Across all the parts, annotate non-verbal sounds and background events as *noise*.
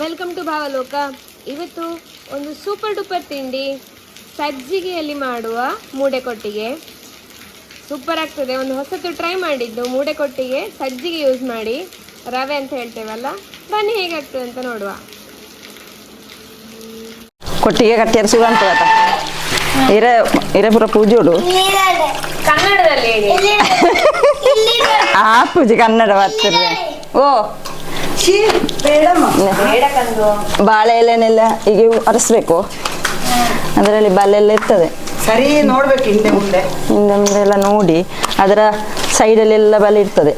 Welcome to Bhavaloka ಇವತ್ತು ಒಂದು super duper ತಿಂಡಿ ಸಜ್ಜಿಗೆಯಲ್ಲಿ ಮಾಡುವ ಮೂಡೆ ಕೊಟ್ಟಿಗೆ ಸೂಪರ್ ಆಗ್ತದೆ. ಒಂದು ಹೊಸತು ಟ್ರೈ ಮಾಡಿದ್ದು ಮೂಡೆ ಕೊಟ್ಟಿಗೆ ಸಜ್ಜಿಗೆ ಯೂಸ್ ಮಾಡಿ. ರವೆ ಅಂತ ಹೇಳ್ತೇವಲ್ಲ ಬನ್ನಿ ಹೇಗಾಗ್ತದೆ ಅಂತ ನೋಡುವ. ಕೊಟ್ಟಿಗೆ ಕಟ್ಟಿಯಾರ ಸುಗ ಅಂತ ಗೊತ್ತಾ ಹಿರೇ ಹಿರೇಪುರ ಪೂಜೋಡು ಕನ್ನಡದಲ್ಲಿ *laughs* ಆ ಪೂಜೆ ಕನ್ನಡ ಓ ಬಾಳೆ ಎಲೆನೆಲ್ಲ ಹೀಗೆ ಅರಸ್ಬೇಕು. ಅದರಲ್ಲಿ ಬಲ್ಲೆಲ್ಲ ಇರ್ತದೆ. ಸರಿ ನೋಡ್ಬೇಕು ಹಿಂದೆ ಮುಂದೆ. ಹಿಂದೆ ಮುಂದೆ ಎಲ್ಲ ನೋಡಿ ಅದರ ಎಲ್ಲ ಬಲೆ ಇರ್ತದೆ.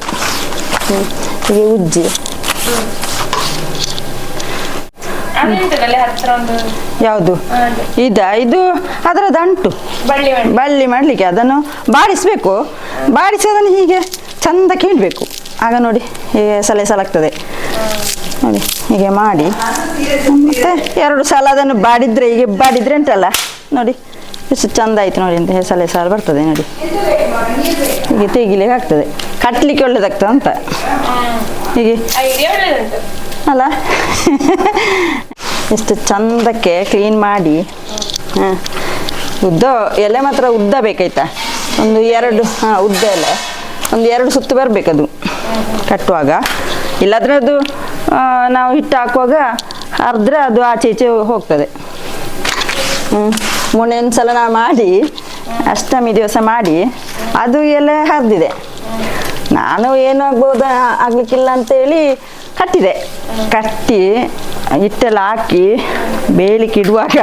ಹೀಗೆ ಉಜ್ಜಿ. ಹತ್ರ ಒಂದು ಯಾವುದು? ಇದ ಇದು ಅದರ ದಂಟು ಬಳ್ಳಿ ಮಾಡ್ಲಿಕ್ಕೆ ಮಾಡಲಿಕ್ಕೆ ಅದನ್ನು ಬಾಡಿಸ್ಬೇಕು. ಬಾಡಿಸಿ ಅದನ್ನು ಹೀಗೆ ಚಂದ ಕೀಳ್ಬೇಕು. ಆಗ ನೋಡಿ, ಹೀಗೆ ಸಲ ಸಲಾಗ್ತದೆ ನೋಡಿ, ಹೀಗೆ ಮಾಡಿ. ಮತ್ತೆ ಎರಡು ಸಲ ಅದನ್ನು ಬಾಡಿದ್ರೆ, ಹೀಗೆ ಬಾಡಿದ್ರೆ ಉಂಟಲ್ಲ? ನೋಡಿ, ಎಷ್ಟು ಚಂದ ಆಯ್ತು ನೋಡಿ ಅಂತ ಸಲ ಸಾಲ ಬರ್ತದೆ ನೋಡಿ. ಹೀಗೆ ತೆಗಿಲಿಕ್ಕೆ ಆಗ್ತದೆ. ಕಟ್ಲಿಕ್ಕೆ ಒಳ್ಳೇದಾಗ್ತದೆ ಅಂತ. ಹೀಗೆ. ಅಲ್ಲ? ಎಷ್ಟು ಚಂದಕ್ಕೆ ಕ್ಲೀನ್ ಮಾಡಿ. ಹಾಂ. ಉದ್ದ, ಎಲೆ ಮಾತ್ರ ಉದ್ದ ಬೇಕಾಯ್ತಾ? ಒಂದು ಎರಡು, ಹಾಂ, ಉದ್ದ ಎಲೆ. ಒಂದು ಎರಡು ಸುತ್ತು ಬರಬೇಕದು. ಕಟ್ಟುವಾಗ. ಇಲ್ಲಾದ್ರೆ ಅದು ನಾವು ಹಿಟ್ಟು ಹಾಕುವಾಗ ಹರಿದ್ರೆ ಅದು ಆಚೆ ಈಚೆ ಹೋಗ್ತದೆ. ಮೊನ್ನೆ ಸಲ ನಾವು ಮಾಡಿ, ಅಷ್ಟಮಿ ದಿವಸ ಮಾಡಿ, ಅದು ಎಲ್ಲ ಹರಿದಿದೆ. ನಾನು ಏನು ಆಗ್ಬೋದು, ಆಗ್ಲಿಕ್ಕಿಲ್ಲ ಅಂತೇಳಿ ಕಟ್ಟಿದೆ. ಕಟ್ಟಿ, ಹಿಟ್ಟೆಲ್ಲ ಹಾಕಿ ಬೇಯಲಿಕ್ಕೆ ಇಡುವಾಗ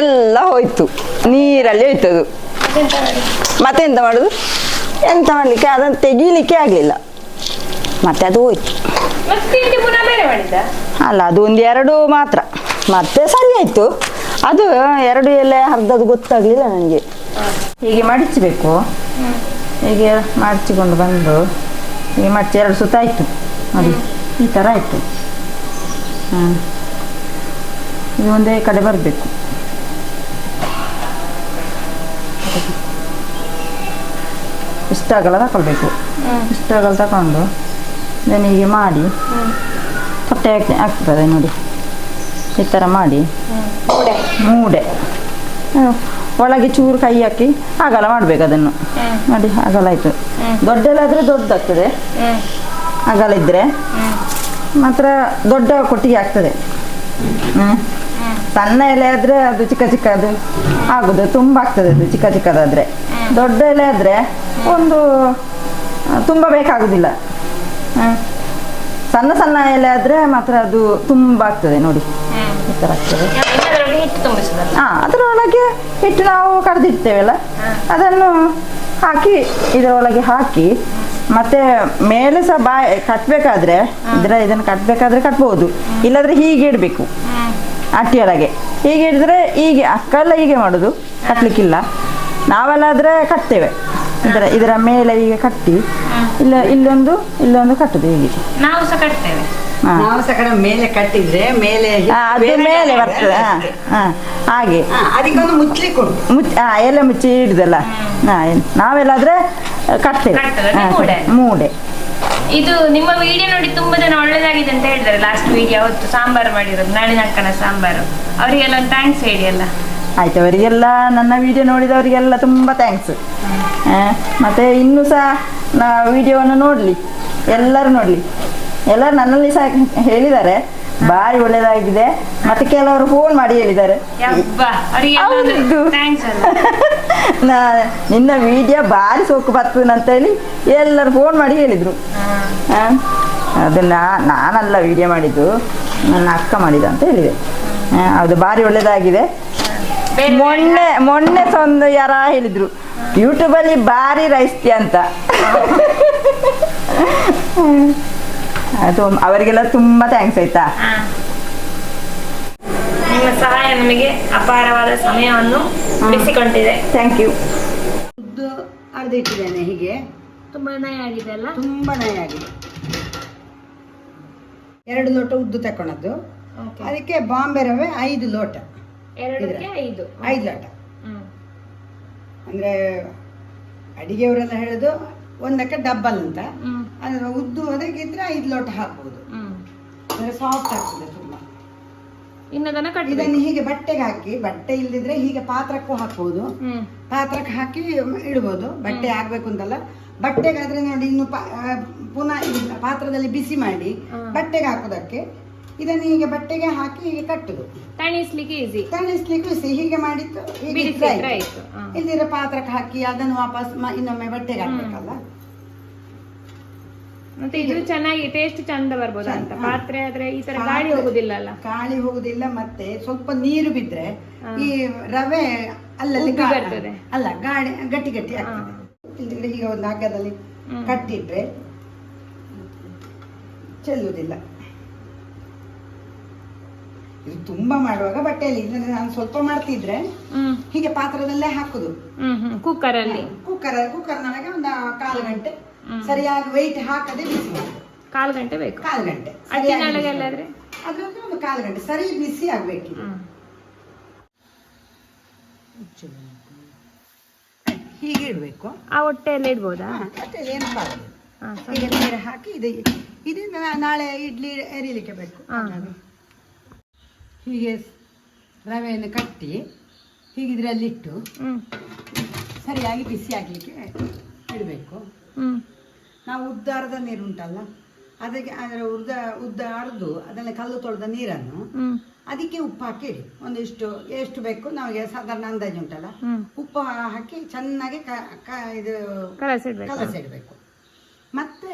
ಎಲ್ಲ ಹೋಯ್ತು. ನೀರಲ್ಲಿ ಹೋಯ್ತದು. ಮತ್ತೆಂತ ಮಾಡುದು? ಎಂತ ಮಾಡಲಿಕ್ಕೆ? ಅದನ್ನು ತೆಗೀಲಿಕ್ಕೆ ಆಗಲಿಲ್ಲ. ಮತ್ತೆ ಅದು ಹೋಯ್ತು. ಅಲ್ಲ ಅದು ಒಂದು ಎರಡು ಮಾತ್ರ. ಮತ್ತೆ ಸರಿ ಆಯ್ತು. ಅದು ಎರಡು ಎಲೆ ಅರ್ಧದ್ದು ಗೊತ್ತಾಗಲಿಲ್ಲ ನನಗೆ. ಹೀಗೆ ಮಡಚಬೇಕು. ಹೀಗೆ ಮಡಚಿಕೊಂಡು ಬಂದು ಹೀಗೆ ಮಡಚಿ ಎರಡು ಸುತ್ತ ಆಯಿತು. ನೋಡಿ ಈ ಥರ ಆಯಿತು. ಹಾಂ. ಇದು ಒಂದೇ ಕಡೆ ಬರಬೇಕು. ಇಷ್ಟ ಆಗಲ್ಲ ತಗೊಳ್ಬೇಕು. ಇಷ್ಟ ಆಗಲ್ಲ ತಗೊಂಡು. ಇದನ್ನು ಹೀಗೆ ಮಾಡಿ ಹೊಟ್ಟೆ ಹಾಕಿ ಹಾಕ್ತದೆ ನೋಡಿ. ಈ ಥರ ಮಾಡಿ. ಮೂಡೆ. ಒಳಗೆ ಚೂರು ಕೈ ಹಾಕಿ ಅಗಲ ಮಾಡಬೇಕು ಅದನ್ನು. ನೋಡಿ ಅಗಲ ಆಯಿತು. ದೊಡ್ಡದಾದರೆ ದೊಡ್ಡದಾಗ್ತದೆ. ಅಗಲ ಇದ್ದರೆ ಮಾತ್ರ ದೊಡ್ಡ ಕೊಟ್ಟಿಗೆ ಆಗ್ತದೆ. ಹ್ಞೂ ಸಣ್ಣ ಎಲೆ ಆದರೆ ಅದು ಚಿಕ್ಕ ಚಿಕ್ಕದು ಆಗುದು ತುಂಬ ಆಗ್ತದೆ ಅದು ಚಿಕ್ಕ ಚಿಕ್ಕದಾದರೆ. ದೊಡ್ಡ ಎಲೆ ಆದರೆ ಒಂದು ತುಂಬ ಬೇಕಾಗುದಿಲ್ಲ. ಸಣ್ಣ ಸಣ್ಣ ಎಲೆ ಆದರೆ ಮಾತ್ರ ಅದು ತುಂಬ ಆಗ್ತದೆ ನೋಡಿ. ಈ ಥರ ಆಗ್ತದೆ. ಹಾ ಅದರೊಳಗೆ ಹಿಟ್ಟು ನಾವು ಕರೆದಿಡ್ತೇವಲ್ಲ ಅದನ್ನು ಹಾಕಿ ಇದರೊಳಗೆ ಹಾಕಿ ಮತ್ತೆ ಮೇಲೆ ಸಹ ಬಾ ಕಟ್ಟಬೇಕಾದ್ರೆ ಇದರ ಇದನ್ನು ಕಟ್ಟಬೇಕಾದ್ರೆ ಕಟ್ಬೋದು. ಇಲ್ಲಾದ್ರೆ ಹೀಗೆ ಇಡಬೇಕು. ಅಟ್ಟಿಯೊಳಗೆ ಹೀಗೆ ಹಿಡಿದ್ರೆ ಹೀಗೆ ಅಕ್ಕ ಎಲ್ಲ ಹೀಗೆ ಮಾಡೋದು. ಕಟ್ಟಲಿಕ್ಕಿಲ್ಲ ನಾವೆಲ್ಲಾದ್ರೆ ಕಟ್ತೇವೆ. ಇದರ ಇದರ ಮೇಲೆ ಹೀಗೆ ಕಟ್ಟಿ. ಇಲ್ಲ ಇಲ್ಲೊಂದು ಇಲ್ಲೊಂದು ಕಟ್ಟುದು ಹೀಗೆ. ನಾವು ಸಹ ಕಟ್ತೇವೆ. ನಾವು ಸಹ ಕಡೆ ಮೇಲೆ ಕಟ್ಟಿದ್ರೆ ಮೇಲೆ ಅದು ಮೇಲೆ ಬರ್ತದೆ. ಹಾಗೆ. ಅದಕ್ಕೊಂದು ಮುಚ್ಚಲಿಕ್ಕೆ ಉಂಟು. ಮುಚ್ಚ ಆ, ಎಲೆ ಮುಚ್ಚಿ ಇಡುದಲ್ಲ. ಹಾ, ಆದ್ರೆ ನಾವೆಲ್ಲಾದ್ರೆ ಕಟ್ತೇವೆ. ಮೂಡೆ. ಮೂಡೆ. ಇದು ನಿಮ್ಮ ವಿಡಿಯೋ ನೋಡಿ ತುಂಬಾ ಜನ ಒಳ್ಳೇದಾಗಿದೆ ಅಂತ ಹೇಳಿದ್ದಾರೆ. ಲಾಸ್ಟ್ ವಿಡಿಯೋ ಅವತ್ತು ಸಾಂಬಾರು ಮಾಡಿರೋದು ನಾಳಿನಕ್ಕನ ಸಾಂಬಾರು. ಅವರಿಗೆಲ್ಲ ಒಂದು ಥ್ಯಾಂಕ್ಸ್ ಹೇಳಿ ಅಲ್ಲ ಆಯ್ತು ಅವರಿಗೆಲ್ಲ ನನ್ನ ವಿಡಿಯೋ ನೋಡಿದವರಿಗೆಲ್ಲ ತುಂಬ ಥ್ಯಾಂಕ್ಸ್ ಮತ್ತೆ ಇನ್ನೂ ಸಹ ನಾ ವಿಡಿಯೋವನ್ನು ನೋಡಲಿ ಎಲ್ಲರೂ ನೋಡಲಿ. ಎಲ್ಲರೂ ನನ್ನಲ್ಲಿ ಸಹ ಹೇಳಿದ್ದಾರೆ ಬಾರಿ ಒಳ್ಳೆಯದಾಗಿದೆ ಮತ್ತೆ ಕೆಲವರು ಫೋನ್ ಮಾಡಿ ಹೇಳಿದ್ದಾರೆ. ನಾ ನಿನ್ನ ವಿಡಿಯೋ ಬಾರಿ ಸೋಕು ಬರ್ತದೆ ಅಂತೇಳಿ ಎಲ್ಲರೂ ಫೋನ್ ಮಾಡಿ ಹೇಳಿದರು. ಅದನ್ನ ನಾನಲ್ಲ ವಿಡಿಯೋ ಮಾಡಿದ್ದು ನನ್ನ ಅಕ್ಕ ಮಾಡಿದ ಅಂತ ಹೇಳಿದೆ. ಅದು ಬಾರಿ ಒಳ್ಳೆಯದಾಗಿದೆ ಮೊನ್ನೆ ಮೊನ್ನೆ ಸೊಂದು ಒಂದು ಯಾರ ಹೇಳಿದ್ರು ಯೂಟ್ಯೂಬಲ್ಲಿ ಭಾರಿ ರೈಸ್ತಿ ಅಂತ. ಅದು ಅವರಿಗೆಲ್ಲ ತುಂಬಾ ಥ್ಯಾಂಕ್ಸ್ ಆಯ್ತಾ. ನಿಮ್ಮ ಸಹಾಯ ನಮಗೆ ಅಪಾರವಾದ ಸಮಯವನ್ನು ಉಳಿಸಿಕೊಂಡಿದೆ. ಥ್ಯಾಂಕ್ ಯು ಉದ್ದು ಅರ್ಧ ಇಟ್ಟಿದ್ದೇನೆ ಹೀಗೆ. ತುಂಬಾ ನಯ ಆಗಿದೆ ಅಲ್ಲ? ತುಂಬಾ ನಯ ಆಗಿದೆ. ಎರಡು ಲೋಟ ಉದ್ದು ತಕೊಂಡದ್ದು Okay. ಅದಕ್ಕೆ ಬಾಂಬೆ ರವೆ ಐದು ಲೋಟ. ಎರಡಕ್ಕೆ ಐದು. ಐದು ಲೋಟ ಅಂದ್ರೆ ಅಡಿಗೆಯವರೆಲ್ಲ ಹೇಳೋದು ಒಂದಕ್ಕೆ ಡಬ್ಬಲ್ ಅಂತ. ಅಂದ್ರೆ ಉದ್ದು ಅದಕ್ಕಿದ್ರೆ ಐದು ಲೋಟ ಹಾಕ್ಬೋದು. ಅಂದ್ರೆ ಸಾಫ್ಟ್ ಆಗ್ತದೆ ತುಂಬಾ. ಇನ್ನದನ್ನ ಇದನ್ನು ಹೀಗೆ ಬಟ್ಟೆಗೆ ಹಾಕಿ ಬಟ್ಟೆ ಇಲ್ದಿದ್ರೆ ಹೀಗೆ ಪಾತ್ರಕ್ಕೂ ಹಾಕ್ಬೋದು. ಪಾತ್ರಕ್ಕೆ ಹಾಕಿ ಇಡ್ಬೋದು. ಬಟ್ಟೆ ಆಗ್ಬೇಕು ಅಂತಲ್ಲ. ಬಟ್ಟೆಗಾದ್ರೆ ನೋಡಿ ಇನ್ನು ಪುನಃ ಪಾತ್ರದಲ್ಲಿ ಬಿಸಿ ಮಾಡಿ ಬಟ್ಟೆಗೆ ಹಾಕೋದಕ್ಕೆ ಇದನ್ನು ಹೀಗೆ ಬಟ್ಟೆಗೆ ಹಾಕಿ ಹೀಗೆ ಕಟ್ಟುದು ತಣಿಸ್ಲಿಕ್ಕೆ ಈಸಿ ತಣಿಸ್ಲಿಕ್ಕೂ ಈಸಿ ಹೀಗೆ ಮಾಡಿದ್ದು ಇಲ್ಲಿರ ಪಾತ್ರಕ್ಕೆ ಹಾಕಿ ಅದನ್ನು ವಾಪಸ್ ಇನ್ನೊಮ್ಮೆ ಬಟ್ಟೆಗೆ ಹಾಕ್ಬೇಕಲ್ಲ. ಮತ್ತೆ ಇದು ಚೆನ್ನಾಗಿ ಟೇಸ್ಟ್ ಚಂದ ಬರ್ಬೋದು ಅಂತ. ಪಾತ್ರೆ ಆದ್ರೆ ಈ ತರ ಗಾಳಿ ಹೋಗುದಿಲ್ಲ ಅಲ್ಲ ಗಾಳಿ ಹೋಗುದಿಲ್ಲ ಮತ್ತೆ ಸ್ವಲ್ಪ ನೀರು ಬಿದ್ರೆ ಈ ರವೆ ಅಲ್ಲಲ್ಲಿ ಬರ್ತದೆ. ಅಲ್ಲ ಗಾಳಿ ಗಟ್ಟಿ ಗಟ್ಟಿ ಆಗ್ತದೆ. ಹೀಗೆ ಒಂದು ಹಗ್ಗದಲ್ಲಿ ಕಟ್ಟಿಟ್ರೆ ಚೆಲ್ಲುವುದಿಲ್ಲ ಇದು ತುಂಬಾ ಮಾಡುವಾಗ ಬಟ್ಟೆಯಲ್ಲಿ. ನಾನು ಸ್ವಲ್ಪ ಮಾಡ್ತಿದ್ರೆ ಹೀಗೆ ಪಾತ್ರದಲ್ಲೇ ಹಾಕುದು. ಕುಕ್ಕರ್ ಅಲ್ಲಿ ಕುಕ್ಕರ್ ಕುಕ್ಕರ್ ಕುಕ್ಕರ್ನೊಳಗೆ ಒಂದು ಕಾಲು ಗಂಟೆ ಸರಿಯಾಗಿ ವೆಯ್ಟ್ ಹಾಕದೆ ಬಿಸಿ ಕಾಲು ಗಂಟೆ ಬೇಕು. ಕಾಲು ಗಂಟೆ. ಅದ್ರಲ್ಲಿ ಒಂದು ಕಾಲು ಗಂಟೆ. ಸರಿ ಬಿಸಿ ಆಗ್ಬೇಕು. ಹೀಗೆ ಇಡಬೇಕು. ಆ ಹೊಟ್ಟೆಯಲ್ಲಿ ಇಡ್ಬೋದಾ? ಮತ್ತೆ ಏನು ಬಾರದು ಹೀಗೆ ನೀರು ಹಾಕಿ ಇದೆ ಇದನ್ನ ನಾಳೆ ಇಡ್ಲಿ ಎರಿಲಿಕ್ಕೆ ಬೇಕು. ಹಾಗಾಗಿ. ಹೀಗೆ ರವೆಯನ್ನು ಕಟ್ಟಿ ಹೀಗಿದ್ರಲ್ಲಿಟ್ಟು ಅಲ್ಲಿಟ್ಟು ಸರಿಯಾಗಿ ಬಿಸಿ ಆಗಲಿಕ್ಕೆ ಇಡಬೇಕು. ನಾವು ಉದ್ದ ಅರ್ಧ ನೀರು ಉಂಟಲ್ಲ ಅದಕ್ಕೆ ಅದರ ಉದ್ದ ಉದ್ದ ಅರ್ದು ಅದನ್ನು ಕಲ್ಲು ತೊಳೆದ ನೀರನ್ನು ಅದಕ್ಕೆ ಉಪ್ಪು ಹಾಕಿ ಇಡಿ. ಒಂದಿಷ್ಟು ಎಷ್ಟು ಬೇಕು ನಮಗೆ ಸಾಧಾರಣ ಅಂದಾಜು ಉಂಟಲ್ಲ. ಉಪ್ಪು ಹಾಕಿ ಚೆನ್ನಾಗಿ ಇದು ಕಲಸಿಡಬೇಕು ಮತ್ತೆ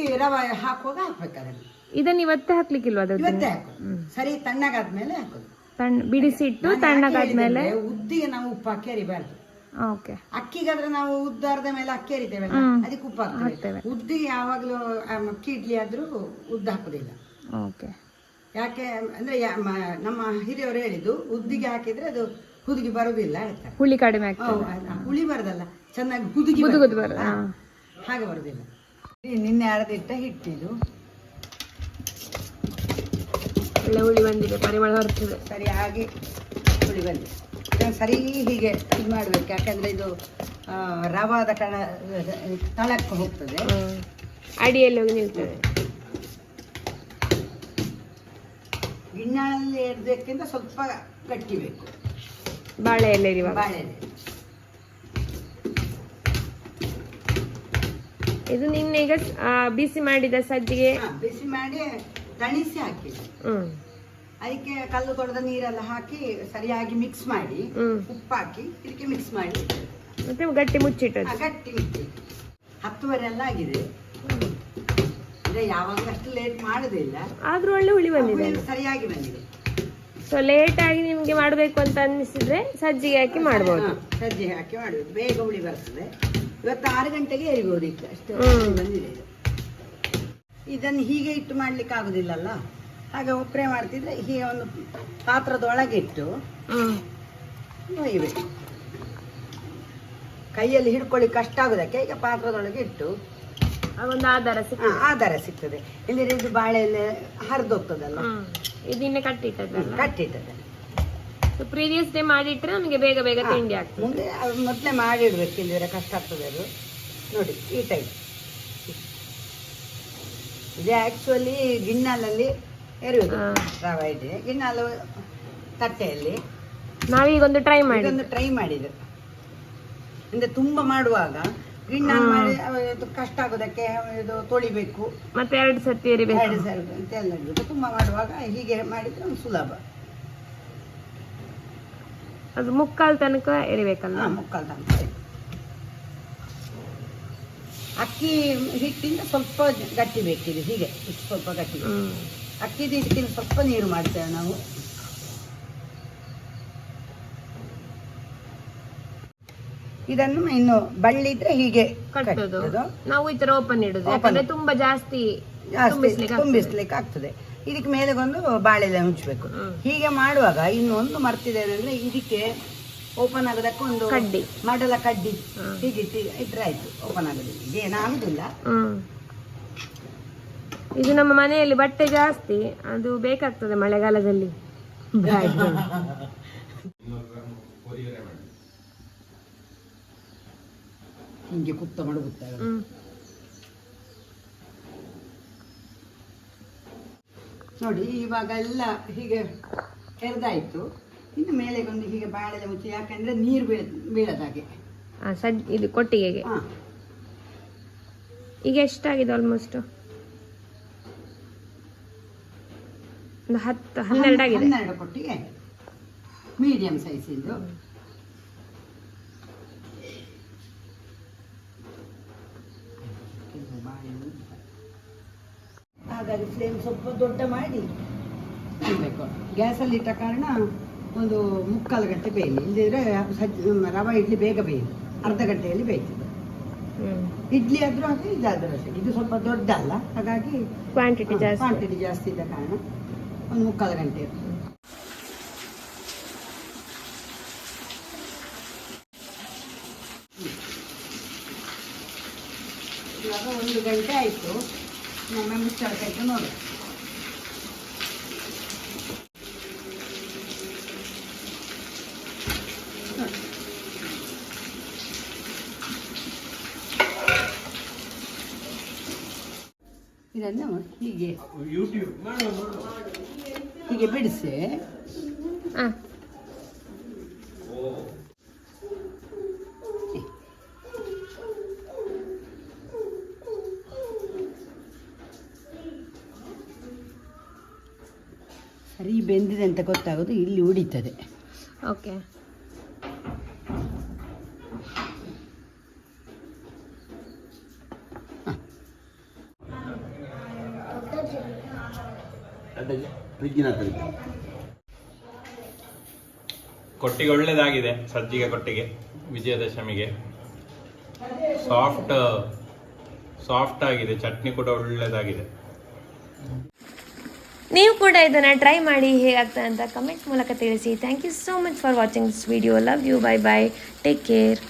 ಈ ರವೆ ಹಾಕುವಾಗ ಹಾಕ್ಬೇಕು ಅದನ್ನು. ಇದನ್ನ ಇವತ್ತೇ ಹಾಕ್ಲಿಕ್ಕಿಲ್ವಾ ಅದು ಇವತ್ತೇ ಹಾಕೋದು. ಸರಿ ತಣ್ಣಗಾದ್ಮೇಲೆ ಹಾಕೋದು. ತಣ್ಣ ಬಿಡಿಸಿ ಇಟ್ಟು ತಣ್ಣಗಾದ್ಮೇಲೆ? ಉದ್ದಿಗೆ ನಾವು ಉಪ್ಪು ಹಾಕಿ ಅರಿಬಾರ್ದು ಓಕೆ. ಅಕ್ಕಿಗಾದ್ರೆ ನಾವು ಉದ್ದ ಅರ್ಧ ಮೇಲೆ ಅಕ್ಕಿ ಅರಿತೇವಲ್ಲ ಅದಕ್ಕೆ ಉಪ್ಪು ಹಾಕ್ತೇವೆ. ಉದ್ದಿಗೆ ಯಾವಾಗಲೂ ಅಕ್ಕಿ ಇಡ್ಲಿ ಆದ್ರೂ ಉದ್ದ ಹಾಕುದಿಲ್ಲ. ಓಕೆ. ಯಾಕೆ ಅಂದ್ರೆ ನಮ್ಮ ಹಿರಿಯವರು ಹೇಳಿದ್ದು ಉದ್ದಿಗೆ ಹಾಕಿದ್ರೆ ಅದು ಹುದುಗಿ ಬರುದಿಲ್ಲ ಹುಳಿ ಕಡಿಮೆ ಹುಳಿ ಬರದಲ್ಲ ಚೆನ್ನಾಗಿ ಹುದುಗಿ. ಹಾಗೆ ಬರುದಿಲ್ಲ. ನಿನ್ನೆ ಅರ್ಧ ಇಟ್ಟ ಹಿಟ್ಟಿದು ಒಳ್ಳೆ ಹುಳಿ ಬಂದಿದೆ ಪರಿಮಳ ಬರ್ತದೆ ಸರಿಯಾಗಿ ಹುಳಿ ಬಂದಿದೆ. ಇದನ್ನು ಸರಿ ಹೀಗೆ ಇದು ಮಾಡಬೇಕು ಯಾಕಂದ್ರೆ ಇದು ರವಾದ ಕಣ ತಳಕ್ಕೆ ಹೋಗ್ತದೆ. ಅಡಿಯಲ್ಲಿ ಹೋಗಿ ನಿಲ್ತದೆ. ಗಿಣ್ಣಲ್ಲಿ ಇಡಬೇಕಿಂತ ಸ್ವಲ್ಪ ಕಟ್ಟಿಬೇಕು. ಬಾಳೆ ಎಲೆ ಬಾಳೆ ಎಲೆ. ಇದು ನಿನ್ನೆ ಈಗ ಬಿಸಿ ಮಾಡಿದ ಸಜ್ಜಿಗೆ ಬಿಸಿ ಮಾಡಿ ತಣಿಸಿ ಹಾಕಿ. ಹ್ಮ್. ಅದಕ್ಕೆ ಕಲ್ಲು ಕೊಡದ ನೀರೆಲ್ಲ ಹಾಕಿ ಸರಿಯಾಗಿ ಮಿಕ್ಸ್ ಮಾಡಿ ಉಪ್ಪು ಹಾಕಿ ಇದಕ್ಕೆ ಮಿಕ್ಸ್ ಮಾಡಿ. ಮತ್ತೆ ಗಟ್ಟಿ ಮುಚ್ಚಿಟ್ಟು ಗಟ್ಟಿ ಮುಚ್ಚಿ. ಹತ್ತುವರೆ ಎಲ್ಲ ಆಗಿದೆ. ಅಂದ್ರೆ ಯಾವಾಗ ಅಷ್ಟು ಲೇಟ್ ಮಾಡುದಿಲ್ಲ ಆದ್ರೂ ಒಳ್ಳೆ ಹುಳಿ ಬಂದಿದೆ ಸರಿಯಾಗಿ ಬಂದಿದೆ. ಸೊ ಲೇಟ್ ಆಗಿ ನಿಮ್ಗೆ ಮಾಡ್ಬೇಕು ಅಂತ ಅನ್ನಿಸಿದ್ರೆ ಸಜ್ಜಿಗೆ ಹಾಕಿ ಮಾಡ್ಬೋದು. ಸಜ್ಜಿಗೆ ಹಾಕಿ ಮಾಡಬೇಕು ಬೇಗ ಹುಳಿ ಬರ್ತದೆ. ಇವತ್ತು ಆರು ಗಂಟೆಗೆ ಎರಿಬಹುದು ಈಗ. ಅಷ್ಟು ಬಂದಿದೆ. ಇದನ್ನು ಹೀಗೆ ಇಟ್ಟು ಮಾಡ್ಲಿಕ್ಕೆ ಆಗುದಿಲ್ಲಲ್ಲ? ಹಾಗೆ ಒಪ್ಪರೆ ಮಾಡ್ತಿದ್ರೆ ಹೀಗೆ ಒಂದು ಪಾತ್ರದೊಳಗೆ ಇಟ್ಟು ಒಯ್ಯಬೇಕು ಕೈಯಲ್ಲಿ ಹಿಡ್ಕೊಳ್ಳಿಕ್ಕೆ ಕಷ್ಟ ಆಗುದಕ್ಕೆ ಈಗ ಪಾತ್ರದೊಳಗೆ ಇಟ್ಟು ಒಂದು ಆಧಾರ ಸಿಕ್ಕ ಆ, ಆಧಾರ ಸಿಗ್ತದೆ. ಇಲ್ಲದ್ರೆ ಇದು ಬಾಳೆಲೆ ಹರಿದೋಗ್ತದಲ್ಲ? ಇದನ್ನ ಕಟ್ಟಿಟ್ಟದೆ ಸೊ ಪ್ರೀವಿಯಸ್ ಡೇ ಮಾಡಿಟ್ರೆ ನಮಗೆ ಬೇಗ ಬೇಗ ತಿಂಡಿ ಆಗ್ತದೆ. ಮುಂದೆ ಮೊದಲೇ ಮಾಡಿಡ್ಬೇಕು ಇಲ್ಲದ್ರೆ ಕಷ್ಟ ಆಗ್ತದೆ ಅದು. ನೋಡಿ ಈ ಟೈಪ್ ಇದು. ಆ್ಯಕ್ಚುಲಿ ಗಿಣ್ಣಲಲ್ಲಿ ಎರೆಯುವುದು ಹಾ. ರವೆ ಇದೆ. ಗಿಣ್ಣಲು ತಟ್ಟೆಯಲ್ಲಿ. ನಾವೀಗೊಂದು ಟ್ರೈ ಮಾಡಿ. ಒಂದು ಟ್ರೈ ಮಾಡಿದ್ರು ಅಂದ್ರೆ ತುಂಬ ಮಾಡುವಾಗ ಗಿಣ್ಣಲು ಮಾಡಿ ಕಷ್ಟ ಆಗೋದಕ್ಕೆ ಇದು ತೊಳಿಬೇಕು. ಮತ್ತೆ ಎರಡು ಸತಿ ಎರಿಬೇಕು. ಎರಡು ಸರ್ತಿ ಅಂತ ಎಲ್ಲ. ತುಂಬ ಮಾಡುವಾಗ ಹೀಗೆ ಮಾಡಿದ್ರೆ ಒಂದು ಸುಲಭ. ಅದು ಮುಕ್ಕಾಲ್ ತನಕ ಎರಿಬೇಕಲ್ಲ ಮುಕ್ಕಾಲು ತನಕ. ಅಕ್ಕಿ ಹಿಟ್ಟಿಂದ ಸ್ವಲ್ಪ ಗಟ್ಟಿ ಬೇಕಿದೆ ಹೀಗೆ ಇಷ್ಟು ಸ್ವಲ್ಪ ಗಟ್ಟಿ ಅಕ್ಕಿದು ಸ್ವಲ್ಪ ನೀರು ಮಾಡ್ತೇವೆ ನಾವು. ಇದನ್ನು ಇನ್ನು ಬಳ್ಳಿದ್ರೆ ಹೀಗೆ ಕಟ್ಟೋದು. ಕಟ್ಟೋದು. ನಾವು ಈ ತರ ಓಪನ್ ಇಡುದು. ಯಾಕಂದ್ರೆ ತುಂಬಾ ಜಾಸ್ತಿ ತುಂಬಿಸ್ಲಿಕ್ಕೆ ಆಗ್ತದೆ. ಇದಕ್ಕೆ ಮೇಲೆ ಇದಕ್ಕೆ ಮೇಲೆಗೊಂದು ಬಾಳೆಲೆ ಮುಚ್ಚಬೇಕು. ಹೀಗೆ ಮಾಡುವಾಗ ಇನ್ನೊಂದು ಮರ್ತಿದೆ ಅಂದ್ರೆ ಇದಕ್ಕೆ ಓಪನ್ ಆಗೋದಕ್ಕೆ ಒಂದು ಕಡ್ಡಿ. ಮಡಲ ಕಡ್ಡಿ ಹೀಗೆ ಇಟ್ರೆ ಆಯ್ತು ಓಪನ್ ಆಗೋದಿಲ್ಲ. ಇದೇನಾಗುದಿಲ್ಲ ಹ್ಮ್ ಇದು ನಮ್ಮ ಮನೆಯಲ್ಲಿ ಬಟ್ಟೆ ಜಾಸ್ತಿ ಅದು ಬೇಕಾಗ್ತದೆ ಮಳೆಗಾಲದಲ್ಲಿ. ಹಿಂಗೆ ಕುತ್ತ ಮಡಗುತ್ತಾರೆ ಹ್ಮ್. ನೋಡಿ ಇವಾಗ ಎಲ್ಲ ಹೀಗೆ ಎರ್ದಾಯ್ತು. ಇನ್ನು ಮೇಲೆಗೊಂದು ಹೀಗೆ ಬಾಳೆಲೆ ಮುಚ್ಚಿ ಯಾಕಂದ್ರೆ ನೀರು ಬೀಳ ಬೀಳದಾಗೆ ಆ, ಸಜ್ ಇದು ಕೊಟ್ಟಿಗೆಗೆ. ಹಾಂ. ಈಗ ಎಷ್ಟಾಗಿದೆ ಆಲ್ಮೋಸ್ಟ್ ಒಂದು ಹತ್ತು ಹನ್ನೆರಡು ಆಗಿದೆ. ಹನ್ನೆರಡು ಕೊಟ್ಟಿಗೆ. ಮೀಡಿಯಂ ಸೈಜ್ ಇದು. ಹಾಗಾಗಿ ಫ್ಲೇಮ್ ಸ್ವಲ್ಪ ದೊಡ್ಡ ಮಾಡಿ. ಇಡಬೇಕು ಗ್ಯಾಸಲ್ಲಿ ಇಟ್ಟ ಕಾರಣ ಒಂದು ಮುಕ್ಕಾಲು ಗಂಟೆ ಬೇಯಲಿ ಇಲ್ಲದಿದ್ರೆ ಸಜ್ಜ ರವೆ ಇಡ್ಲಿ ಬೇಗ ಬೇಯಲಿ ಅರ್ಧ ಗಂಟೆಯಲ್ಲಿ ಬೇಯ್ತದೆ ಇಡ್ಲಿ ಆದ್ರೂ ಹಾಗೆ ಇದಾದ್ರೂ ಅಷ್ಟೇ ಇದು ಸ್ವಲ್ಪ ದೊಡ್ಡ ಅಲ್ಲ ಹಾಗಾಗಿ ಕ್ವಾಂಟಿಟಿ ಜಾಸ್ತಿ. ಕ್ವಾಂಟಿಟಿ ಜಾಸ್ತಿ ಇದ್ದ ಕಾರಣ ಒಂದು ಮುಕ್ಕಾಲು ಗಂಟೆ. ಇವಾಗ ಒಂದು ಗಂಟೆ ಆಯಿತು. ನಮ್ಮ ಮುಚ್ಚಾಕಾಯ್ತು ನೋಡಿ. ಇದನ್ನು ಹೀಗೆ ಹೀಗೆ ಬಿಡಿಸಿ. ಹಾಂ ಸರಿ ಬೆಂದಿದೆ ಅಂತ ಗೊತ್ತಾಗೋದು ಇಲ್ಲಿ ಉಡಿತದೆ. ಓಕೆ. ಕೊಟ್ಟಿಗೆ ಒಳ್ಳೇದಾಗಿದೆ ಸಜ್ಜಿಗೆ ಕೊಟ್ಟಿಗೆ ವಿಜಯದಶಮಿಗೆ. ಸಾಫ್ಟ್ ಸಾಫ್ಟ್ ಆಗಿದೆ ಚಟ್ನಿ ಕೂಡ ಒಳ್ಳೆಯದಾಗಿದೆ ನೀವು ಕೂಡ ಇದನ್ನ ಟ್ರೈ ಮಾಡಿ ಹೇಗಾಗ್ತದೆ ಅಂತ ಕಮೆಂಟ್ ಮೂಲಕ ತಿಳಿಸಿ. Thank you so much for watching this video love you bye bye take care